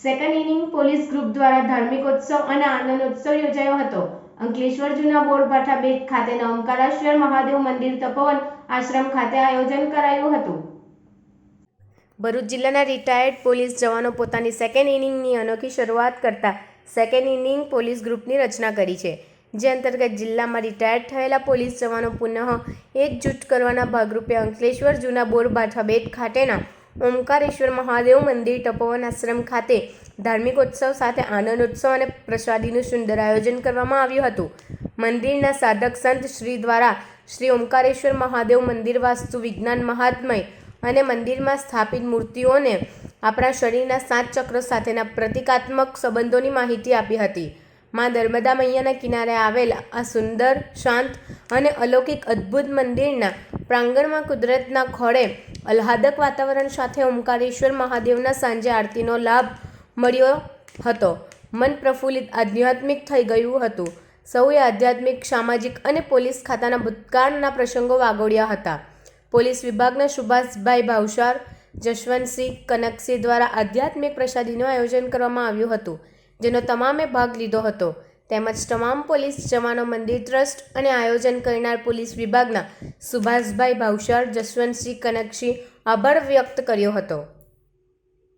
Second inning police group દ્વારા ધાર્મિકોત્સવ અને આનંદોત્સવ યોજાયો હતો. અંકલેશ્વર જૂના બોરપાઠા બેટ ખાતેના ઓમકારેશ્વર મહાદેવ મંદિર તપોવન આશ્રમ ખાતે આયોજન કરાયું હતું. ભરૂચ જિલ્લાના રિટાયર્ડ પોલીસ જવાનો પોતાની સેકન્ડ ઇનિંગની અનોખી શરૂઆત કરતા સેકન્ડ ઇનિંગ પોલીસ ગ્રુપની રચના કરી છે. જે અંતર્ગત જિલ્લામાં રિટાયર્ડ થયેલા પોલીસ જવાનો પુનઃ એકજૂટ કરવાના ભાગરૂપે અંકલેશ્વર જૂના બોરબાઠા બેટ ખાતેના ઓમકારેશ્વર મહાદેવ મંદિર તપોવન આશ્રમ ખાતે ધાર્મિક ઉત્સવ સાથે આનંદ ઉત્સવ અને પ્રસાદીનું સુંદર આયોજન કરવામાં આવ્યું હતું. મંદિરના સાધક સંત શ્રી દ્વારા શ્રી ઓમકારેશ્વર મહાદેવ મંદિર વાસ્તુ વિજ્ઞાન મહાત્મય અને મંદિરમાં સ્થાપિત મૂર્તિઓને આપણા શરીરના સાત ચક્રો સાથેના પ્રતિકાત્મક સંબંધોની માહિતી આપી હતી. માં નર્મદા મૈયાના કિનારે આવેલ આ સુંદર, શાંત અને અલૌકિક અદ્ભુત મંદિરના પ્રાંગણમાં કુદરતના ખોળે આહ્લાદક વાતાવરણ સાથે ઓમકારેશ્વર મહાદેવના સાંજે આરતીનો લાભ મળ્યો હતો. મન પ્રફુલ્લિત આધ્યાત્મિક થઈ ગયું હતું. સૌએ આધ્યાત્મિક, સામાજિક અને પોલીસ ખાતાના ભૂતકાળના પ્રસંગો વાગોળ્યા હતા. પોલીસ વિભાગના સુભાષભાઈ ભાવસાર, જશવંતસિંહ કનકસિંહ દ્વારા આધ્યાત્મિક પ્રસાદીનું આયોજન કરવામાં આવ્યું હતું, જેનો તમામે ભાગ લીધો હતો. તેમજ તમામ પોલીસ જવાનો મંદિર ટ્રસ્ટ અને આયોજન કરનાર પોલીસ વિભાગના સુભાષભાઈ ભાવસર, જસવંતસિંહ કનકસિંહ આભાર વ્યક્ત કર્યો હતો.